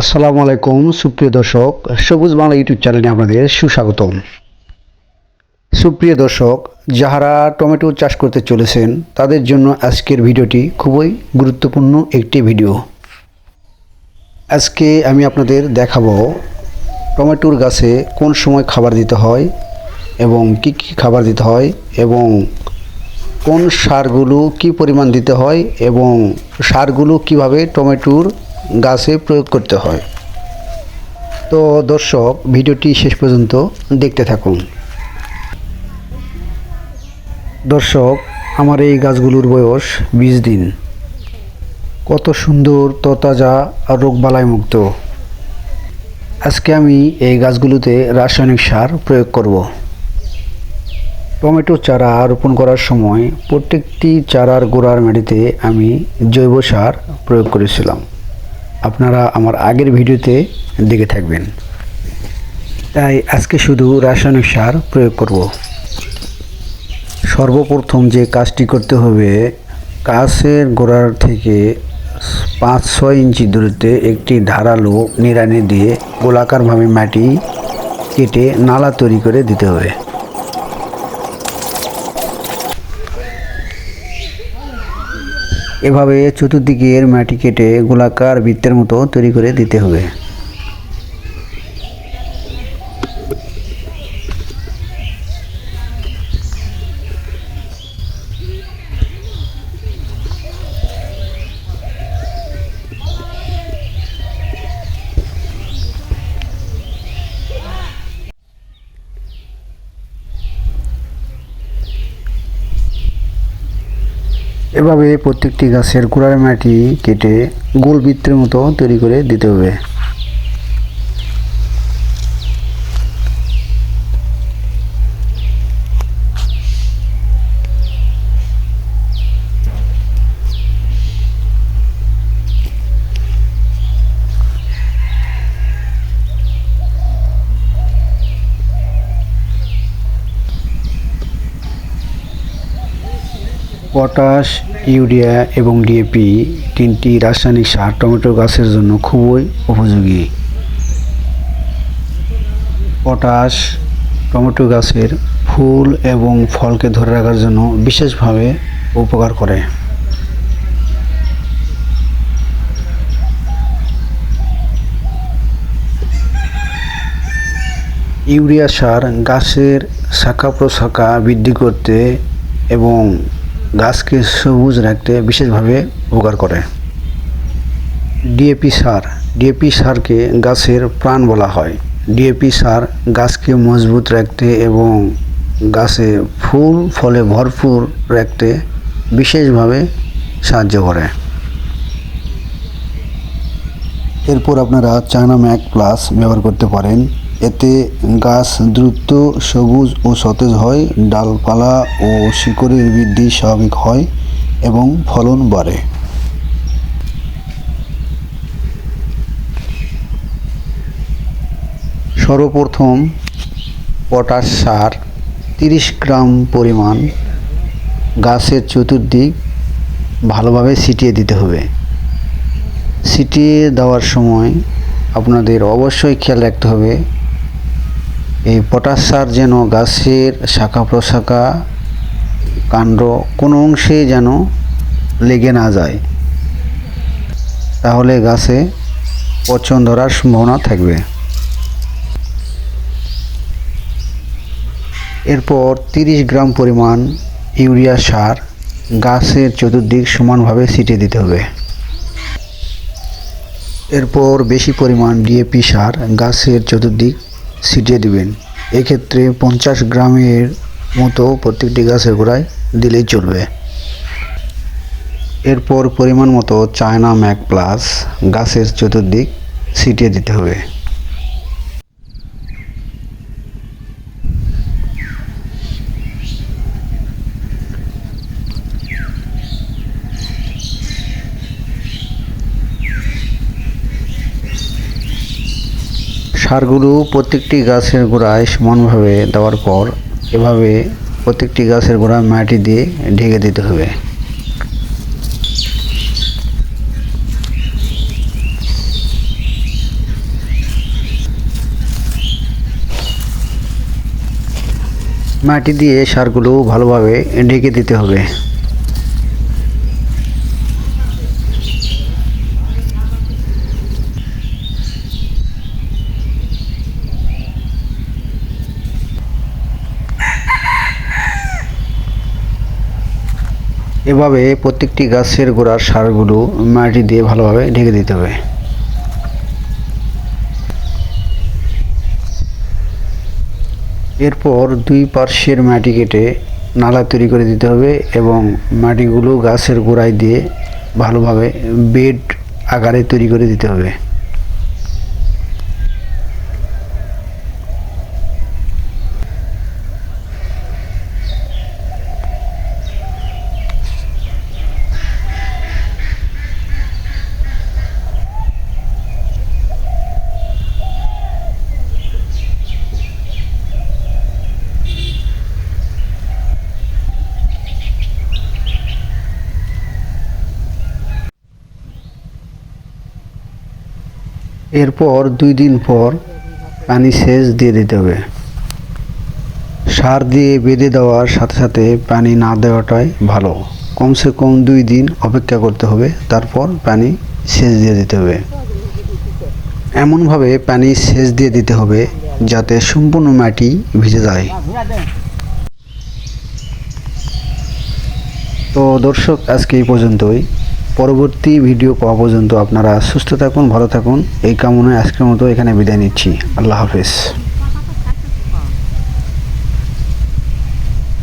আসসালামু আলাইকুম, সুপ্রিয় দর্শক, সবুজ বাংলা ইউটিউব চ্যানেলে আপনাদের সুস্বাগতম। সুপ্রিয় দর্শক, যাহারা টমেটো চাষ করতে চলেছেন, তাদের জন্য আজকের ভিডিওটি খুবই গুরুত্বপূর্ণ একটি ভিডিও। আজকে আমি আপনাদের দেখাবো টমেটোর গাছে কোন সময় খাবার দিতে হয় এবং কি কি খাবার দিতে হয় এবং কোন সারগুলো কি পরিমাণ দিতে হয় এবং সারগুলো কীভাবে টমেটোর গাছে প্রয়োগ করতে হয়। তো দর্শক, ভিডিওটি শেষ পর্যন্ত দেখতে থাকুন। দর্শক, আমার এই গাছগুলোর বয়স বিশ দিন। কত সুন্দর তরতাজা আর রোগবালাই মুক্ত। আজকে আমি এই গাছগুলোতে রাসায়নিক সার প্রয়োগ করব। টমেটো চারা রোপণ করার সময় প্রত্যেকটি চারার গোড়ার মাটিতে আমি জৈব সার প্রয়োগ করেছিলাম। আপনারা আমার আগের ভিডিওতে দেখে থাকবেন। তাই আজকে শুধু রাসায়নিক সার প্রয়োগ করব। সর্বপ্রথম যে কাজটি করতে হবে গাছের গোড়ার থেকে পাঁচ ছয় ইঞ্চি দূরত্বে একটি ধারালো নিড়ানি দিয়ে গোলাকারভাবে মাটি কেটে নালা তৈরি করে দিতে হবে। এভাবে চতুর্দিকের মাটি কেটে গোলাকার বৃত্তের মতো তৈরি করে দিতে হবে। এভাবে প্রত্যেকটি গাছের গোড়ার মাটি কেটে গোল বৃত্তের মতো তৈরি করে দিতে হবে। পটাশ, ইউরিয়া এবং ডিএপি তিনটি রাসায়নিক সার টমেটো গাছের জন্য খুবই উপযোগী। পটাশ টমেটো গাছের ফুল এবং ফলকে ধরে রাখার জন্য বিশেষভাবে উপকার করে। ইউরিয়া সার গাছের শাখা প্রশাখা বৃদ্ধি করতে এবং গাছকে সবুজ রাখতে বিশেষভাবে উপকার করে। ডিএপি সার। ডিএপি সারকে গাছের প্রাণ বলা হয়। ডিএপি সার গাছকে মজবুত রাখতে এবং গাছে ফুল, ফলে ভরপুর রাখতে বিশেষভাবে সাহায্য করে। এরপর আপনারা চায়না ম্যাক প্লাস ব্যবহার করতে পারেন। এতে গাছ দ্রুত সবুজ ও সতেজ হয়, ডালপালা ও শিকড়ের বৃদ্ধি স্বাভাবিক হয় এবং ফলন বাড়ে। সর্বপ্রথম পটাশ সার, তিরিশ গ্রাম পরিমাণ গাছের চতুর্দিক ভালোভাবে ছিটিয়ে দিতে হবে। ছিটিয়ে দেওয়ার সময় আপনাদের অবশ্যই খেয়াল রাখতে হবে এই পটাশ সার যেন গাছের শাখা প্রশাখা কাণ্ড কোনো অংশে যেন লেগে না যায়, তাহলে গাছে পচন ধরার সম্ভাবনা থাকবে। এরপর তিরিশ গ্রাম পরিমাণ ইউরিয়া সার গাছের চতুর্দিক সমানভাবে ছিটিয়ে দিতে হবে। এরপর বেশি পরিমাণ ডিএপি সার গাছের চতুর্দিক ছিটিয়ে দিবেন। এক্ষেত্রে পঞ্চাশ গ্রামের মতো প্রত্যেকটি গাছের গোড়ায় দিলেই চলবে। এরপর পরিমাণ মতো চায়না ম্যাক প্লাস গাছের চতুর্দিক ছিটিয়ে দিতে হবে। সারগুলো প্রত্যেকটি গাছের গোড়ায় সমানভাবে দেওয়ার পর এভাবে প্রত্যেকটি গাছের গোড়ায় মাটি দিয়ে ঢেকে দিতে হবে। মাটি দিয়ে সারগুলো ভালোভাবে ঢেকে দিতে হবে। এভাবে প্রত্যেকটি গাছের গোড়ার সারগুলো মাটি দিয়ে ভালোভাবে ঢেকে দিতে হবে। এরপর দুই পার্শ্বের মাটি কেটে নালা তৈরি করে দিতে হবে এবং মাটিগুলো গাছের গোড়ায় দিয়ে ভালোভাবে বেড আকারে তৈরি করে দিতে হবে। এরপর দুই দিন পর পানি সেচ দিয়ে দিতে হবে। সার দিয়ে বেঁধে দেওয়ার সাথে সাথে পানি না দেওয়াটাই ভালো। কমসে কম দুই দিন অপেক্ষা করতে হবে, তারপর পানি সেচ দিয়ে দিতে হবে। এমনভাবে পানি সেচ দিয়ে দিতে হবে যাতে সম্পূর্ণ মাটি ভিজে যায়। তো দর্শক, আজকে এই পর্যন্তই। পরবর্তী ভিডিও পাওয়া পর্যন্ত আপনারা সুস্থ থাকুন, ভালো থাকুন। এই কামনায় আজকের মতো এখানে বিদায় নিচ্ছি। আল্লাহ হাফেজ।